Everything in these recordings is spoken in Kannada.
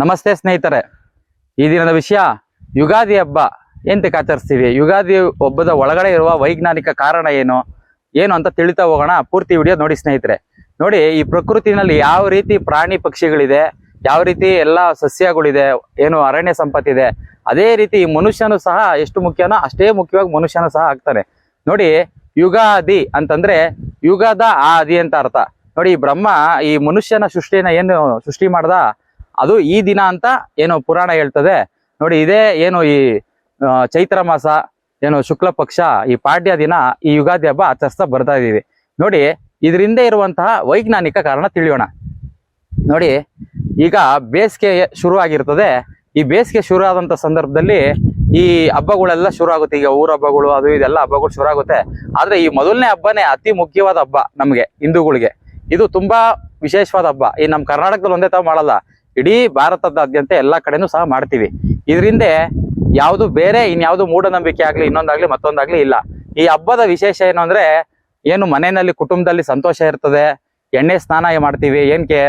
ನಮಸ್ತೆ ಸ್ನೇಹಿತರೆ. ಈ ದಿನದ ವಿಷಯ ಯುಗಾದಿ ಹಬ್ಬ. ಎಂತಕ್ಕೆ ಆಚರಿಸ್ತೀವಿ ಯುಗಾದಿ ಹಬ್ಬದ ಒಳಗಡೆ ಇರುವ ವೈಜ್ಞಾನಿಕ ಕಾರಣ ಏನು? ಏನು ಅಂತ ತಿಳಿತಾ ಹೋಗೋಣ. ಪೂರ್ತಿ ವಿಡಿಯೋ ನೋಡಿ ಸ್ನೇಹಿತರೆ. ನೋಡಿ, ಈ ಪ್ರಕೃತಿನಲ್ಲಿ ಯಾವ ರೀತಿ ಪ್ರಾಣಿ ಪಕ್ಷಿಗಳಿದೆ, ಯಾವ ರೀತಿ ಎಲ್ಲ ಸಸ್ಯಗಳಿದೆ, ಏನು ಅರಣ್ಯ ಸಂಪತ್ತಿದೆ, ಅದೇ ರೀತಿ ಮನುಷ್ಯನು ಸಹ ಎಷ್ಟು ಮುಖ್ಯನೋ ಅಷ್ಟೇ ಮುಖ್ಯವಾಗಿ ಮನುಷ್ಯನು ಸಹ ಆಗ್ತಾನೆ. ನೋಡಿ, ಯುಗಾದಿ ಅಂತಂದ್ರೆ ಯುಗದ ಆದಿ ಅಂತ ಅರ್ಥ. ನೋಡಿ ಬ್ರಹ್ಮ ಈ ಮನುಷ್ಯನ ಸೃಷ್ಟಿನ ಏನು ಸೃಷ್ಟಿ ಮಾಡ್ದ? ಅದು ಈ ದಿನ ಅಂತ ಏನು ಪುರಾಣ ಹೇಳ್ತದೆ. ನೋಡಿ, ಇದೇ ಏನು ಈ ಚೈತ್ರ ಮಾಸ, ಏನು ಶುಕ್ಲ ಪಕ್ಷ, ಈ ಪಾಡ್ಯ ದಿನ, ಈ ಯುಗಾದಿ ಹಬ್ಬ ಆಚರಿಸ್ತಾ ಬರ್ತಾ ಇದೀವಿ ನೋಡಿ, ಇದರಿಂದ ಇರುವಂತಹ ವೈಜ್ಞಾನಿಕ ಕಾರಣ ತಿಳಿಯೋಣ. ನೋಡಿ, ಈಗ ಬೇಸಿಗೆ ಶುರು ಆಗಿರ್ತದೆ ಈ ಬೇಸಿಗೆ ಶುರು ಆದಂತ ಸಂದರ್ಭದಲ್ಲಿ ಈ ಹಬ್ಬಗಳೆಲ್ಲ ಶುರು ಆಗುತ್ತೆ ಈಗ ಊರ ಹಬ್ಬಗಳು, ಅದು ಇದೆಲ್ಲ ಹಬ್ಬಗಳು ಶುರು ಆಗುತ್ತೆ ಆದ್ರೆ ಈ ಮೊದಲನೇ ಹಬ್ಬನೇ ಅತಿ ಮುಖ್ಯವಾದ ಹಬ್ಬ ನಮಗೆ, ಹಿಂದೂಗಳಿಗೆ. ಇದು ತುಂಬಾ ವಿಶೇಷವಾದ ಹಬ್ಬ. ಈ ನಮ್ಮ ಕರ್ನಾಟಕದಲ್ಲಿ ಒಂದೇ ತಾವು ಮಾಡಲ್ಲ. ಇಡೀ ಭಾರತದಾದ್ಯಂತ ಎಲ್ಲಾ ಕಡೆನೂ ಸಹ ಮಾಡ್ತೀವಿ. ಇದರಿಂದ ಯಾವುದು ಬೇರೆ, ಇನ್ಯಾವುದು ಮೂಢನಂಬಿಕೆ ಆಗ್ಲಿ, ಇನ್ನೊಂದಾಗ್ಲಿ, ಮತ್ತೊಂದಾಗ್ಲಿ ಇಲ್ಲ. ಈ ಹಬ್ಬದ ವಿಶೇಷ ಏನು ಅಂದ್ರೆ, ಏನು ಮನೆಯಲ್ಲಿ, ಕುಟುಂಬದಲ್ಲಿ ಸಂತೋಷ ಇರ್ತದೆ, ಎಣ್ಣೆ ಸ್ನಾನ ಮಾಡ್ತೀವಿ ಏನಕ್ಕೆ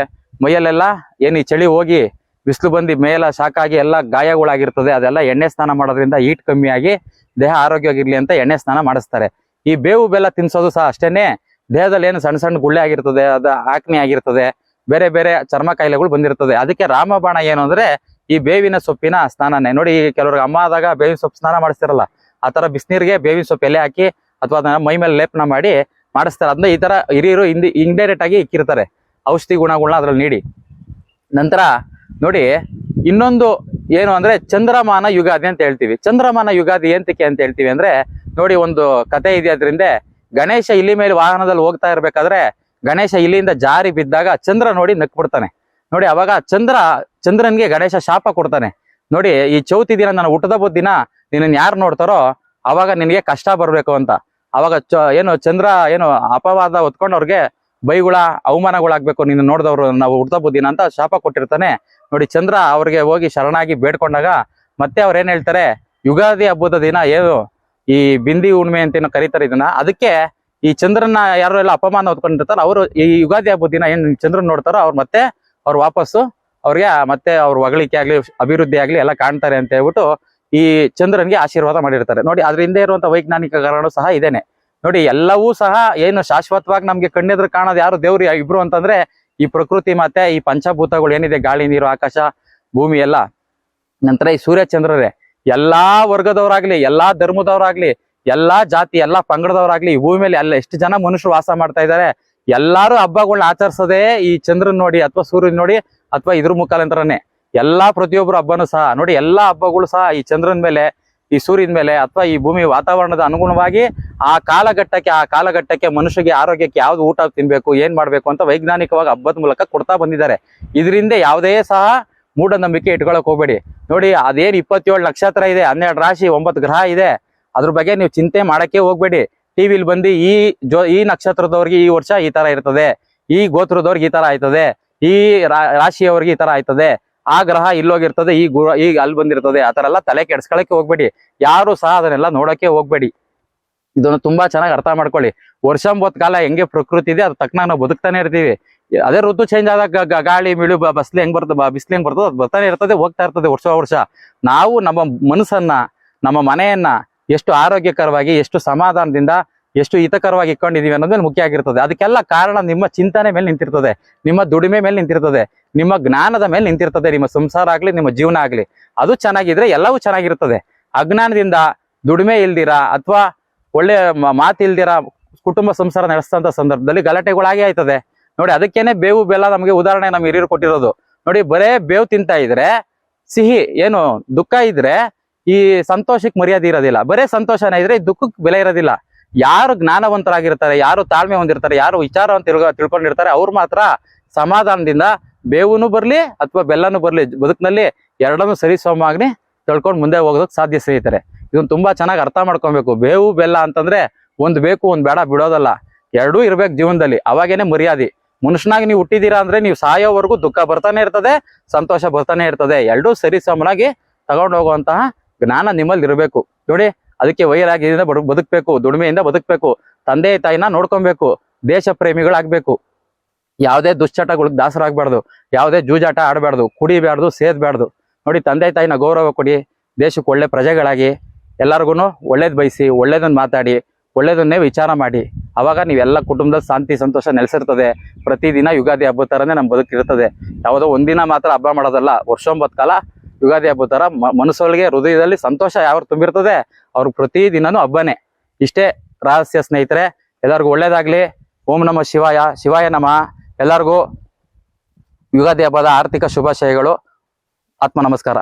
ಮೈಯಲ್ಲೆಲ್ಲ ಏನು ಈ ಚಳಿ ಹೋಗಿ, ಬಿಸಿಲು ಬಂದು ಮೇಲ ಶಾಕಾಗಿ ಎಲ್ಲ ಗಾಯಗಳಾಗಿರ್ತದೆ, ಅದೆಲ್ಲ ಎಣ್ಣೆ ಸ್ನಾನ ಮಾಡೋದ್ರಿಂದ ಹೀಟ್ ಕಮ್ಮಿಯಾಗಿ ದೇಹ ಆರೋಗ್ಯವಾಗಿರ್ಲಿ ಅಂತ ಎಣ್ಣೆ ಸ್ನಾನ ಮಾಡಿಸ್ತಾರೆ. ಈ ಬೇವು ಬೆಲ್ಲ ತಿನ್ಸೋದು ಸಹ ಅಷ್ಟೇನೆ, ದೇಹದಲ್ಲಿ ಏನು ಸಣ್ಣ ಸಣ್ಣ ಗುಳ್ಳೆ ಆಗಿರ್ತದೆ, ಅದು ಆಕ್ನೆ ಆಗಿರ್ತದೆ ಬೇರೆ ಬೇರೆ ಚರ್ಮ ಕಾಯಿಲೆಗಳು ಬಂದಿರ್ತದೆ. ಅದಕ್ಕೆ ರಾಮಬಾಣ ಏನು ಅಂದ್ರೆ ಈ ಬೇವಿನ ಸೊಪ್ಪಿನ ಸ್ನಾನನೇ. ನೋಡಿ ಕೆಲವರಿಗೆ ಅಮ್ಮ ಆದಾಗ ಬೇವಿನ ಸೊಪ್ಪು ಸ್ನಾನ ಮಾಡಿಸ್ತಿರಲ್ಲ, ಆ ತರ ಬಿಸಿನೀರಿಗೆ ಬೇವಿನ ಸೊಪ್ಪು ಎಲೆ ಹಾಕಿ ಅಥವಾ ಅದನ್ನ ಮೈ ಮೇಲೆ ಲೇಪನ ಮಾಡಿ ಮಾಡಿಸ್ತಾರೆ. ಅದನ್ನ ಈ ತರ ಹಿರಿಯರು ಇಂದಿ ಇಂಡೈರೆಕ್ಟ್ ಆಗಿ ಇಕ್ಕಿರ್ತಾರೆ. ಔಷಧಿ ಗುಣಗಳನ್ನ ಅದ್ರಲ್ಲಿ ನೀಡಿ. ನಂತರ ನೋಡಿ ಇನ್ನೊಂದು ಏನು ಅಂದ್ರೆ ಚಂದ್ರಮಾನ ಯುಗಾದಿ ಅಂತ ಹೇಳ್ತೀವಿ. ಚಂದ್ರಮಾನ ಯುಗಾದಿ ಏಂತಕ್ಕೆ ಅಂತ ಹೇಳ್ತೀವಿ ಅಂದ್ರೆ ನೋಡಿ ಒಂದು ಕತೆ ಇದೆ ಅದರಿಂದ ಗಣೇಶ ಇಲ್ಲಿ ಮೇಲೆ ವಾಹನದಲ್ಲಿ ಹೋಗ್ತಾ ಇರ್ಬೇಕಾದ್ರೆ ಗಣೇಶ ಇಲ್ಲಿಂದ ಜಾರಿ ಬಿದ್ದಾಗ ಚಂದ್ರ ನೋಡಿ ನಕ್ಬಿಡ್ತಾನೆ. ನೋಡಿ ಅವಾಗ ಚಂದ್ರ, ಚಂದ್ರನ್ಗೆ ಗಣೇಶ ಶಾಪ ಕೊಡ್ತಾನೆ. ನೋಡಿ ಈ ಚೌತಿ ದಿನ ನಾನು ಹುಟ್ಟದ ದಿನ ನಿನ್ನ ಯಾರು ನೋಡ್ತಾರೋ ಅವಾಗ ನಿನಗೆ ಕಷ್ಟ ಬರಬೇಕು ಅಂತ. ಅವಾಗ ಚ, ಏನು ಚಂದ್ರ, ಏನು ಅಪವಾದ ಹೊತ್ಕೊಂಡು ಅವ್ರಿಗೆ ಬೈಗುಳ, ಅವಮಾನಗಳಾಗ್ಬೇಕು, ನಿನ್ನ ನೋಡಿದವ್ರು ನಾವು ಹುಡ್ತಾ ದಿನ ಅಂತ ಶಾಪ ಕೊಟ್ಟಿರ್ತಾನೆ. ನೋಡಿ ಚಂದ್ರ ಅವ್ರಿಗೆ ಹೋಗಿ ಶರಣಾಗಿ ಬೇಡ್ಕೊಂಡಾಗ ಮತ್ತೆ ಅವ್ರು ಏನ್ ಹೇಳ್ತಾರೆ, ಯುಗಾದಿ ಹಬ್ಬದ ದಿನ ಏನು ಈ ಬಿಂದಿ ಹುಣ್ಣಿಮೆ ಅಂತ ಏನೋ ಕರೀತಾರೆ ಇದನ್ನ. ಅದಕ್ಕೆ ಈ ಚಂದ್ರನ ಯಾರು ಎಲ್ಲ ಅಪಮಾನ ಹೊತ್ಕೊಂಡಿರ್ತಾರ ಅವರು ಈ ಯುಗಾದಿ ಹಬ್ಬದ ದಿನ ಏನ್ ಚಂದ್ರನ್ ನೋಡ್ತಾರೋ ಅವ್ರು ಮತ್ತೆ ಅವ್ರು ವಾಪಸ್ಸು ಅವ್ರಿಗೆ ಮತ್ತೆ ಅವ್ರ ಹೊಗಳಿಕೆ ಆಗ್ಲಿ, ಅಭಿವೃದ್ಧಿ ಆಗ್ಲಿ ಎಲ್ಲ ಕಾಣ್ತಾರೆ ಅಂತ ಹೇಳ್ಬಿಟ್ಟು ಈ ಚಂದ್ರನ್ಗೆ ಆಶೀರ್ವಾದ ಮಾಡಿರ್ತಾರೆ. ನೋಡಿ, ಅದ್ರ ಹಿಂದೆ ಇರುವಂತಹ ವೈಜ್ಞಾನಿಕ ಕಾರಣ ಸಹ ಇದೇನೆ. ನೋಡಿ, ಎಲ್ಲವೂ ಸಹ ಏನು ಶಾಶ್ವತವಾಗಿ ನಮ್ಗೆ ಕಣ್ಣೆದ್ರು ಕಾಣೋದು ಯಾರು ದೇವ್ರು ಇಬ್ರು ಅಂತಂದ್ರೆ ಈ ಪ್ರಕೃತಿ ಮತ್ತೆ ಈ ಪಂಚಭೂತಗಳು ಏನಿದೆ, ಗಾಳಿ, ನೀರು, ಆಕಾಶ, ಭೂಮಿ ಎಲ್ಲ. ನಂತರ ಈ ಸೂರ್ಯ ಚಂದ್ರರೇ ಎಲ್ಲಾ ವರ್ಗದವರಾಗ್ಲಿ, ಎಲ್ಲಾ ಧರ್ಮದವರಾಗ್ಲಿ ಎಲ್ಲಾ ಜಾತಿ, ಎಲ್ಲಾ ಪಂಗಡದವರಾಗ್ಲಿ ಈ ಭೂಮಿ ಮೇಲೆ ಎಲ್ಲ ಎಷ್ಟು ಜನ ಮನುಷ್ಯರು ವಾಸ ಮಾಡ್ತಾ ಇದ್ದಾರೆ, ಎಲ್ಲಾರು ಹಬ್ಬಗಳನ್ನ ಆಚರಿಸೋದೇ ಈ ಚಂದ್ರನ್ ನೋಡಿ ಅಥವಾ ಸೂರ್ಯನ್ ನೋಡಿ ಅಥವಾ ಇದ್ರ ಮುಖಾಂತರನೇ. ಎಲ್ಲಾ ಪ್ರತಿಯೊಬ್ಬರು ಹಬ್ಬನೂ ಸಹ, ನೋಡಿ ಎಲ್ಲಾ ಹಬ್ಬಗಳು ಸಹ ಈ ಚಂದ್ರನ್ ಮೇಲೆ, ಈ ಸೂರ್ಯನ ಮೇಲೆ ಅಥವಾ ಈ ಭೂಮಿ ವಾತಾವರಣದ ಅನುಗುಣವಾಗಿ ಆ ಕಾಲಘಟ್ಟಕ್ಕೆ ಆ ಕಾಲಘಟ್ಟಕ್ಕೆ ಮನುಷ್ಯಗೆ ಆರೋಗ್ಯಕ್ಕೆ ಯಾವ್ದು ಊಟ ತಿನ್ಬೇಕು, ಏನ್ ಮಾಡ್ಬೇಕು ಅಂತ ವೈಜ್ಞಾನಿಕವಾಗಿ ಹಬ್ಬದ ಮೂಲಕ ಕೊಡ್ತಾ ಬಂದಿದ್ದಾರೆ. ಇದರಿಂದ ಯಾವುದೇ ಸಹ ಮೂಢನಂಬಿಕೆ ಇಟ್ಕೊಳಕ್ ಹೋಗ್ಬೇಡಿ. ನೋಡಿ ಅದೇನ್ ಇಪ್ಪತ್ತೇಳು ನಕ್ಷತ್ರ ಇದೆ, ಹನ್ನೆರಡು ರಾಶಿ, ಒಂಬತ್ತು ಗ್ರಹ ಇದೆ. ಅದ್ರ ಬಗ್ಗೆ ನೀವು ಚಿಂತೆ ಮಾಡಕ್ಕೆ ಹೋಗ್ಬೇಡಿ. ಟಿವಿಲಿ ಬಂದು ಈ ಜೋ, ಈ ನಕ್ಷತ್ರದವ್ರಿಗೆ ಈ ವರ್ಷ ಈ ತರ ಇರ್ತದೆ. ಈ ಗೋತ್ರದವ್ರಿಗೆ ಈ ತರ ಆಯ್ತದೆ. ಈ ರಾಶಿಯವರಿಗೆ ಈ ತರ ಆಯ್ತದೆ. ಆ ಗ್ರಹ ಇಲ್ಲೋಗಿರ್ತದೆ, ಈ ಗುರು ಈಗ ಅಲ್ಲಿ ಬಂದಿರ್ತದೆ. ಆ ತರ ಎಲ್ಲ ತಲೆ ಕೆಡ್ಸ್ಕೊಳಕ್ಕೆ ಹೋಗ್ಬೇಡಿ. ಯಾರು ಸಹ ಅದನ್ನೆಲ್ಲ ನೋಡಕ್ಕೆ ಹೋಗ್ಬೇಡಿ. ಇದನ್ನು ತುಂಬಾ ಚೆನ್ನಾಗಿ ಅರ್ಥ ಮಾಡ್ಕೊಳ್ಳಿ. ವರ್ಷಂಬತ್ ಕಾಲ ಹೆಂಗೆ ಪ್ರಕೃತಿ ಇದೆ ಅದ್ರ ತಕ್ಕನಾಗ ನಾವು ಬದುಕ್ತಾನೆ ಇರ್ತೀವಿ. ಅದೇ ಋತು ಚೇಂಜ್ ಆದಾಗ ಗಾಳಿ, ಮಿಳು ಬಸ್ಲಿ ಹೆಂಗ್ ಬರ್ತದೆ ಬಿಸಿಲು ಹೆಂಗ್ ಬರ್ತದೆ, ಅದು ಬರ್ತಾನೆ ಇರ್ತದೆ, ಹೋಗ್ತಾ ಇರ್ತದೆ ವರ್ಷ ವರ್ಷ. ನಾವು ನಮ್ಮ ಮನಸ್ಸನ್ನ, ನಮ್ಮ ಮನೆಯನ್ನ ಎಷ್ಟು ಆರೋಗ್ಯಕರವಾಗಿ, ಎಷ್ಟು ಸಮಾಧಾನದಿಂದ, ಎಷ್ಟು ಹಿತಕರವಾಗಿ ಇಟ್ಕೊಂಡಿದೀವಿ ಅನ್ನೋದು ಮುಖ್ಯ ಆಗಿರ್ತದೆ. ಅದಕ್ಕೆಲ್ಲ ಕಾರಣ ನಿಮ್ಮ ಚಿಂತನೆ ಮೇಲೆ ನಿಂತಿರ್ತದೆ. ನಿಮ್ಮ ದುಡಿಮೆ ಮೇಲೆ ನಿಂತಿರ್ತದೆ. ನಿಮ್ಮ ಜ್ಞಾನದ ಮೇಲೆ ನಿಂತಿರ್ತದೆ. ನಿಮ್ಮ ಸಂಸಾರ ಆಗ್ಲಿ, ನಿಮ್ಮ ಜೀವನ ಆಗ್ಲಿ. ಅದು ಚೆನ್ನಾಗಿದ್ರೆ ಎಲ್ಲವೂ ಚೆನ್ನಾಗಿರ್ತದೆ ಅಜ್ಞಾನದಿಂದ ದುಡಿಮೆ ಇಲ್ದಿರಾ ಅಥವಾ ಒಳ್ಳೆ ಮ- ಮಾತು ಇಲ್ದಿರ ಕುಟುಂಬ ಸಂಸಾರ ನಡೆಸ್ತಂತ ಸಂದರ್ಭದಲ್ಲಿ ಗಲಾಟೆಗಳಾಗಿ ಆಯ್ತದೆ. ನೋಡಿ, ಅದಕ್ಕೇನೆ ಬೇವು ಬೆಲ್ಲ ನಮಗೆ ಉದಾಹರಣೆ ನಮ್ಮ ಹಿರಿಯರು ಕೊಟ್ಟಿರೋದು. ನೋಡಿ, ಬರೇ ಬೇವು ತಿಂತ ಇದ್ರೆ, ಸಿಹಿ, ಏನು, ದುಃಖ ಇದ್ರೆ ಈ ಸಂತೋಷಕ್ಕೆ ಮರ್ಯಾದೆ ಇರೋದಿಲ್ಲ. ಬರೇ ಸಂತೋಷನ ಇದ್ರೆ ದುಃಖಕ್ಕೆ ಬೆಲೆ ಇರೋದಿಲ್ಲ. ಯಾರು ಜ್ಞಾನವಂತರಾಗಿರ್ತಾರೆ, ಯಾರು ತಾಳ್ಮೆ ಹೊಂದಿರ್ತಾರೆ, ಯಾರು ವಿಚಾರವಂತ ತಿಳ್ಕೊ ತಿಳ್ಕೊಂಡಿರ್ತಾರೆ, ಅವ್ರು ಮಾತ್ರ ಸಮಾಧಾನದಿಂದ ಬೇವುನು ಬರಲಿ ಅಥವಾ ಬೆಲ್ಲನೂ ಬರಲಿ ಬದುಕಿನಲ್ಲಿ ಎರಡನ್ನೂ ಸರಿ ಸಮಾಗ್ನಿ ತಿಳ್ಕೊಂಡು ಮುಂದೆ ಹೋಗೋದಕ್ಕೆ ಸಾಧ್ಯ ಸ್ನೇಹಿತರೆ. ಇದನ್ನು ತುಂಬಾ ಚೆನ್ನಾಗಿ ಅರ್ಥ ಮಾಡ್ಕೊಬೇಕು. ಬೇವು, ಬೆಲ್ಲ ಅಂತಂದ್ರೆ ಒಂದು ಬೇಕು, ಒಂದು ಬೇಡ ಬಿಡೋದಲ್ಲ. ಎರಡೂ ಇರ್ಬೇಕು ಜೀವನದಲ್ಲಿ. ಅವಾಗೇನೆ ಮರ್ಯಾದೆ. ಮನುಷ್ಯನಾಗಿ ನೀವು ಹುಟ್ಟಿದ್ದೀರಾ ಅಂದ್ರೆ ನೀವು ಸಾಯೋವರೆಗೂ ದುಃಖ ಬರ್ತಾನೆ ಇರ್ತದೆ, ಸಂತೋಷ ಬರ್ತಾನೆ ಇರ್ತದೆ. ಎರಡೂ ಸರಿ ಸಮನಾಗಿ ತಗೊಂಡು ಹೋಗುವಂತಹ ಜ್ಞಾನ ನಿಮ್ಮಲ್ಲಿ ಇರಬೇಕು ನೋಡಿ, ಅದಕ್ಕೆ ವೈರಾಗ್ಯದಿಂದ ಬಡು, ಬದುಕಬೇಕು, ದುಡಿಮೆಯಿಂದ ಬದುಕಬೇಕು, ತಂದೆ, ತಾಯಿನ ನೋಡ್ಕೊಬೇಕು ದೇಶ ಪ್ರೇಮಿಗಳಾಗಬೇಕು ಯಾವುದೇ ದುಶ್ಚಟಗಳಿಗೆ ದಾಸರಾಗಬಾರ್ದು, ಯಾವುದೇ ಜೂಜಾಟ ಆಡಬಾರ್ದು, ಕುಡಿಬಾರ್ದು, ಸೇದಬಾರ್ದು. ನೋಡಿ, ತಂದೆ, ತಾಯಿನ ಗೌರವ ಕೊಡಿ, ದೇಶಕ್ಕೆ ಒಳ್ಳೆ ಪ್ರಜೆಗಳಾಗಿ ಎಲ್ಲರಿಗೂ ಒಳ್ಳೇದು ಬಯಸಿ ಒಳ್ಳೇದನ್ನು ಮಾತಾಡಿ, ಒಳ್ಳೇದನ್ನೇ ವಿಚಾರ ಮಾಡಿ. ಅವಾಗ ನೀವೆಲ್ಲ ಕುಟುಂಬದ ಶಾಂತಿ, ಸಂತೋಷ ನೆಲೆಸಿರ್ತದೆ. ಪ್ರತಿದಿನ ಯುಗಾದಿ ಹಬ್ಬದ ಥರನೇ ನಮ್ಮ ಬದುಕಿರ್ತದೆ. ಯಾವುದೋ ಒಂದಿನ ಮಾತ್ರ ಹಬ್ಬ ಮಾಡೋದಲ್ಲ, ವರ್ಷೊಂಬತ್ತು ಕಾಲ ಯುಗಾದಿ ಹಬ್ಬದ ತರ ಮನಸ್ಸೊಳಗೆ ಹೃದಯದಲ್ಲಿ ಸಂತೋಷ ಯಾವ ತುಂಬಿರ್ತದೆ ಅವ್ರಿಗೆ ಪ್ರತಿದಿನನೂ ಹಬ್ಬನೇ. ಇಷ್ಟೇ ರಹಸ್ಯ ಸ್ನೇಹಿತರೆ, ಎಲ್ಲರಿಗೂ ಒಳ್ಳೇದಾಗ್ಲಿ. ಓಂ ನಮ ಶಿವಾಯ ಶಿವಾಯ ನಮ. ಎಲ್ಲರಿಗೂ ಯುಗಾದಿ ಹಬ್ಬದ ಆರ್ಥಿಕ ಶುಭಾಶಯಗಳು. ಆತ್ಮ ನಮಸ್ಕಾರ.